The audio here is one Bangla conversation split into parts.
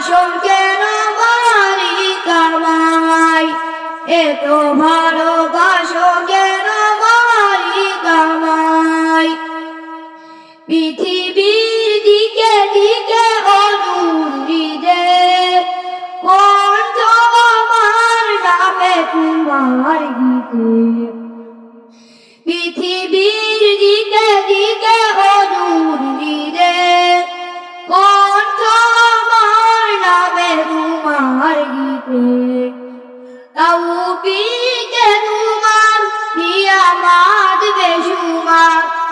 বাসন কেন মারি কামাই এত ভালোবাসো কেন মারি কামাই। পৃথিবীর দিকে দিকে কণ্ঠ আমার নামে তোমার গীতে।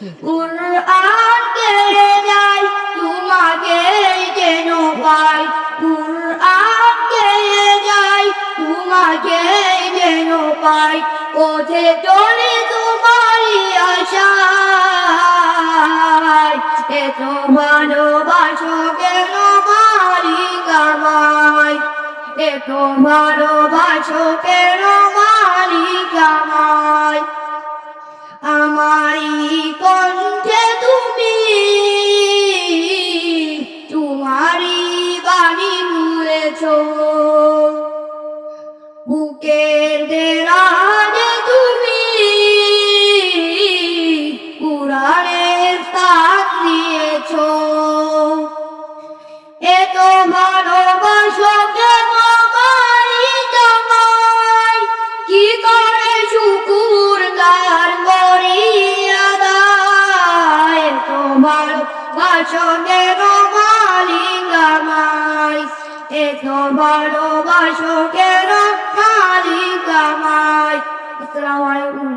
কুরআন কেড়ে যায় তোমাকে যেন পাই? কুরআন কেড়ে যায় তোমাকে পাই? চলে এত ভালোবাসো কেন মারি কামাই? এত ভালোবাসো কেন মারি কামাই? এত ভালোবাসো কেন মারি তোমায় কি করে শুকুর তার মরিয়া দায়? এত ভালোবাসো কেন মারি কামাই এত ভালোবাসো কেন মারি কামাই আসসালামু আলাইকুম।